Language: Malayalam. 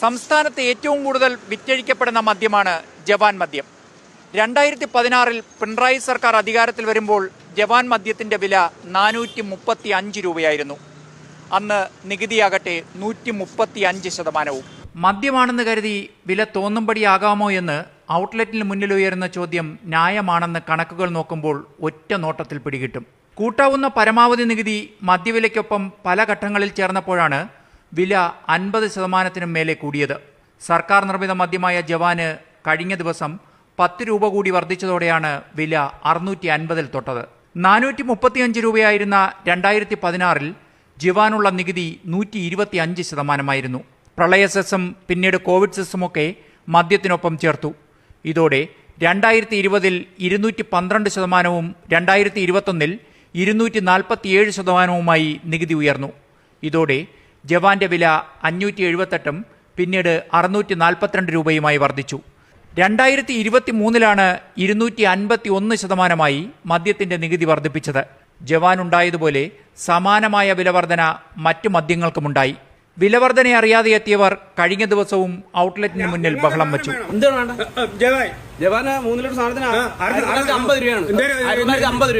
സംസ്ഥാനത്ത് ഏറ്റവും കൂടുതൽ വിറ്റഴിക്കപ്പെടുന്ന മദ്യമാണ് ജവാൻ മദ്യം. രണ്ടായിരത്തി പതിനാറിൽ പിണറായി സർക്കാർ അധികാരത്തിൽ വരുമ്പോൾ ജവാൻ മദ്യത്തിന്റെ വില നാനൂറ്റി മുപ്പത്തി അഞ്ച് രൂപയായിരുന്നു. അന്ന് നികുതിയാകട്ടെ നൂറ്റി മുപ്പത്തി അഞ്ച് ശതമാനവും. മദ്യമാണെന്ന് കരുതി വില തോന്നുംപടിയാകാമോ എന്ന് ഔട്ട്ലെറ്റിന് മുന്നിൽ ഉയരുന്ന ചോദ്യം ന്യായമാണെന്ന് കണക്കുകൾ നോക്കുമ്പോൾ ഒറ്റ നോട്ടത്തിൽ പിടികിട്ടും. കൂട്ടാവുന്ന പരമാവധി നികുതി മദ്യവിലയ്ക്കൊപ്പം പല ഘട്ടങ്ങളിൽ ചേർന്നപ്പോഴാണ് വില അൻപത് ശതമാനത്തിനും മേലെ കൂടിയത്. സർക്കാർ നിർമ്മിത മദ്യമായ ജവാന് കഴിഞ്ഞ ദിവസം പത്ത് രൂപ കൂടി വർദ്ധിച്ചതോടെയാണ് വില അറുന്നൂറ്റി അൻപതിൽ തൊട്ടത്. നാനൂറ്റി മുപ്പത്തിയഞ്ച് രൂപയായിരുന്ന രണ്ടായിരത്തി പതിനാറിൽ ജവാനുള്ള നികുതി നൂറ്റി ഇരുപത്തി അഞ്ച് ശതമാനമായിരുന്നു. പ്രളയ സെസ്സും പിന്നീട് കോവിഡ് സെസ്സുമൊക്കെ മദ്യത്തിനൊപ്പം ചേർത്തു. ഇതോടെ രണ്ടായിരത്തി ഇരുപതിൽ ഇരുന്നൂറ്റി പന്ത്രണ്ട് ശതമാനവും രണ്ടായിരത്തി ഇരുപത്തൊന്നിൽ ഇരുന്നൂറ്റി നാൽപ്പത്തിയേഴ് ശതമാനവുമായി നികുതി ഉയർന്നു. ഇതോടെ ജവാന്റെ വില അഞ്ഞൂറ്റി എഴുപത്തെട്ടും പിന്നീട് അറുന്നൂറ്റി നാൽപ്പത്തിരണ്ട് രൂപയുമായി വർദ്ധിച്ചു. രണ്ടായിരത്തി ഇരുപത്തി മൂന്നിലാണ് ഇരുന്നൂറ്റി അൻപത്തി ഒന്ന് ശതമാനമായി മദ്യത്തിന്റെ നികുതി വർദ്ധിപ്പിച്ചത്. ജവാൻ ഉണ്ടായതുപോലെ സമാനമായ വിലവർധന മറ്റു മദ്യങ്ങൾക്കുമുണ്ടായി. വിലവർധന അറിയാതെ എത്തിയവർ കഴിഞ്ഞ ദിവസവും ഔട്ട്ലെറ്റിന് മുന്നിൽ ബഹളം വെച്ചു. ജവാന് മൂന്ന് ലിറ്റർ സാധനത്തിന് അമ്പത് രൂപയാണ്. അമ്പത്